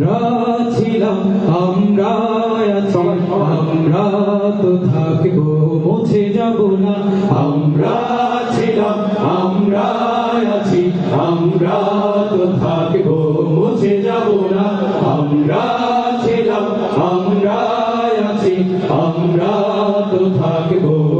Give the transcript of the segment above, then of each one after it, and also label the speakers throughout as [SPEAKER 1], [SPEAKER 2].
[SPEAKER 1] আমরা ছিলাম, আমরা আমরা তো মুছে যাব না। আমরা ছিলাম, আমরা আছি, আমরা তো থাকব, মুছে যাব না। আমরা ছিলাম, আমরা আছি, আমরা তো থাকব।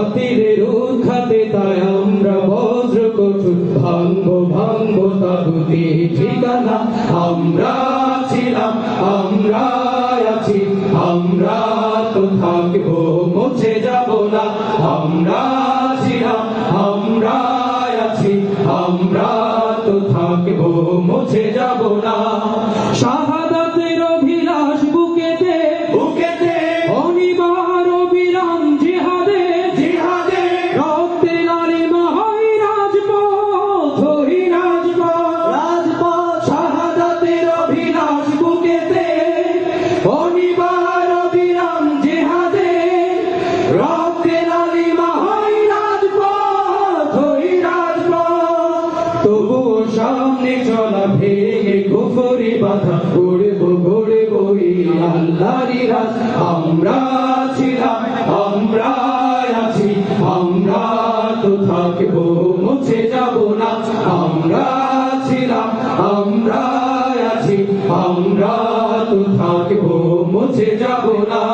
[SPEAKER 1] বাতিলের উৎখাতে তাই আমরা বজ্র কঠোর ভাঙ্গ ভাঙ্গ তাগুতি ঠিকানা। আমরা ছিলাম আমরা আছি। আমরা তো থাকব, মুছে যাব না। আমরা ছিলাম আমরা আছি। আমরা তো থাকব, মুছে যাব না। সামনে চলা ভেঙে বাধা আল্লাহরি আমরা ছিলাম আমরা আছি, আমরা তো থাকব, মুছে যাব না। আমরা ছিলাম আমরা আছি, আমরা তো থাকব, মুছে যাব না।